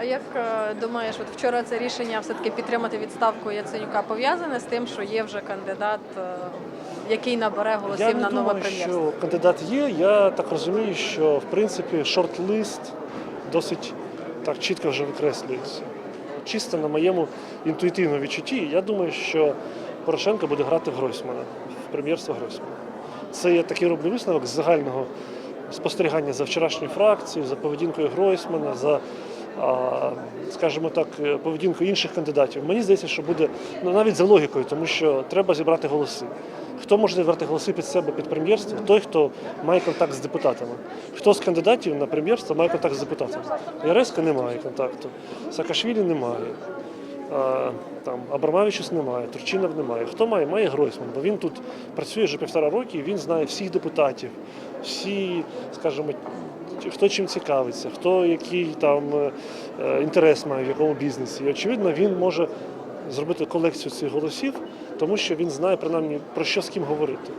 А як е, думаєш, от вчора це рішення все-таки підтримати відставку Яценюка пов'язане з тим, що є вже кандидат, е, який набере голосів Я не на нове думаю, прем'єрство? що кандидат є. Я так розумію, що в принципі шорт-лист досить так чітко вже викреслюється. Чисто на моєму інтуїтивному відчутті, я думаю, що Порошенко буде грати в Гройсмана, в прем'єрство Гройсмана. Це я такий роблю висновок з загального спостерігання за вчорашньою фракцією, за поведінкою Гройсмана, за, скажімо так, е, поведінкою інших кандидатів. Мені здається, що буде ну, навіть за логікою, тому що треба зібрати голоси. Хто може зібрати голоси під себе під прем'єрство? Той, хто має контакт з депутатами. Хто з кандидатів на прем'єрство має контакт з депутатами? Яреська не має контакту, Саакашвілі немає. А, Там Абрамавичус немає, Турчинов немає. Хто має? Має Гройсман, бо він тут працює вже півтора роки, він знає всіх депутатів, всі, скажімо, хто чим цікавиться, хто який там е, інтерес має в якому бізнесі. І очевидно, він може зробити колекцію цих голосів, тому що він знає принаймні про що з ким говорити.